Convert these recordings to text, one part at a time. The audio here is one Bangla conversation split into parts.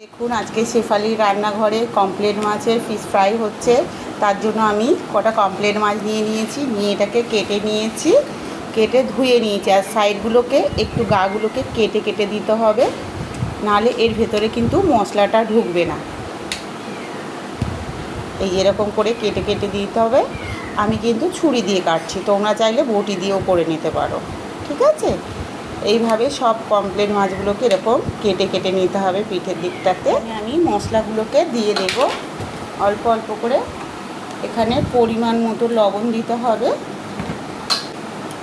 দেখুন, আজকে শেফালির রান্নাঘরে কমপ্লেট মাছের ফিশ ফ্রাই হচ্ছে। তার জন্য আমি কটা কমপ্লেট মাছ নিয়ে নিয়েছি। নিয়ে এটাকে কেটে নিয়েছি। কেটে ধুয়ে নিয়েছি। আর সাইডগুলোকে একটু গাগুলোকে কেটে কেটে দিতে হবে। নাহলে এর ভেতরে কিন্তু মশলাটা ঢুকবে না। এই এরকম করে কেটে কেটে দিতে হবে। আমি কিন্তু ছুরি দিয়ে কাটছি। তোমরা চাইলে বটি দিয়েও করে নিতে পারো। ঠিক আছে? এইভাবে সব কমপ্লেট মাছগুলোকে এরকম কেটে কেটে নিতে হবে পিঠের দিকটাতে। আমি মশলাগুলোকে দিয়ে দেব। অল্প অল্প করে এখানে পরিমাণ মতো লবণ দিতে হবে।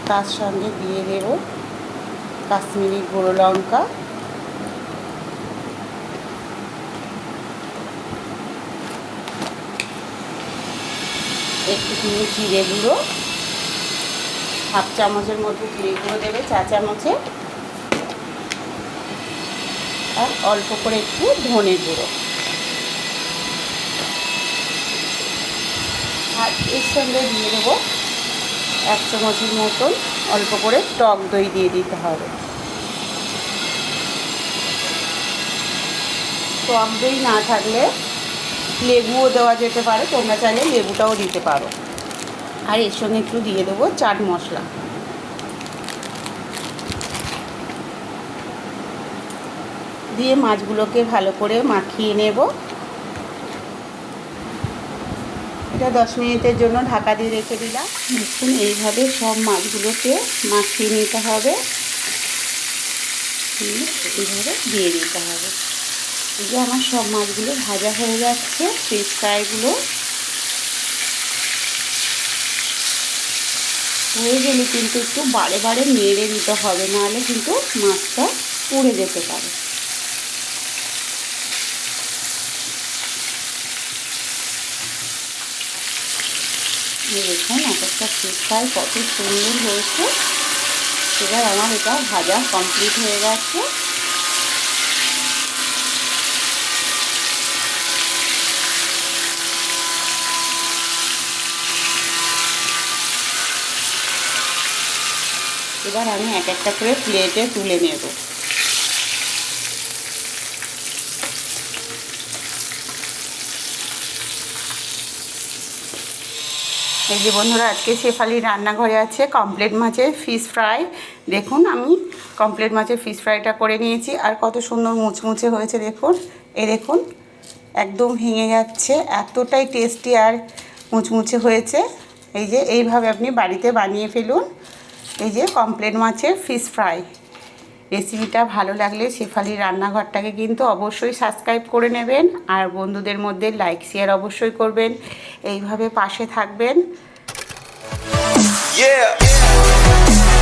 তার সঙ্গে দিয়ে দেব কাশ্মীরি গুঁড়ো লঙ্কা। একটুখানি জিরে গুঁড়ো। হাফ চামচের মতো গুঁড়ো দেবে, চা চামচে। আর অল্প করে একটু ধনে গুঁড়ো। আর এর সঙ্গে দিয়ে দেবো এক চামচের মতন অল্প করে টক দই দিয়ে দিতে হবে। টক দই না থাকলে লেবুও দেওয়া যেতে পারে, তোমরা চাইলে লেবুটাও দিতে পারো। আর এর সঙ্গে একটু দিয়ে দেবো চাট মশলা। দিয়ে মাছগুলোকে ভালো করে মাখিয়ে নেব। এটা দশ মিনিটের জন্য ঢাকা দিয়ে রেখে দিলাম। দেখুন, এইভাবে সব মাছগুলোকে মাখিয়ে নিতে হবে। এইভাবে দিয়ে দিতে হবে। এই যে আমার সব মাছগুলো ভাজা হয়ে যাচ্ছে ফিশ ফ্রাইগুলো হয়ে গেলে কিন্তু একটু বারে বারে নেড়ে দিতে হবে, নাহলে কিন্তু মাছটা পুড়ে যেতে পারে। দেখুন, এক একটা ফ্রাই কত সুন্দর হয়েছে। এবার আমার এটা ভাজা কমপ্লিট হয়ে গেছে। এবার আমি এক একটা করে প্লেটে তুলে নেব। এই যে বন্ধুরা, আজকে শেফালি রান্নাঘরে আছে কমপ্লেট মাছের ফিশ ফ্রাই দেখুন, আমি কমপ্লেট মাছের ফিশ ফ্রাইটা করে নিয়েছি। আর কত সুন্দর মুচমুচে হয়েছে, দেখুন। এ দেখুন, একদম ভেঙে যাচ্ছে, এতটাই টেস্টি আর মুচমুচে হয়েছে। এই যে, এইভাবে আপনি বাড়িতে বানিয়ে ফেলুন। এই যে কমপ্লেন মাছের ফিশ ফ্রাই রেসিপিটা ভালো লাগলে শেফালির রান্নাঘরটাকে কিন্তু অবশ্যই সাবস্ক্রাইব করে নেবেন, আর বন্ধুদের মধ্যে লাইক শেয়ার অবশ্যই করবেন। এইভাবে পাশে থাকবেন। Yeah.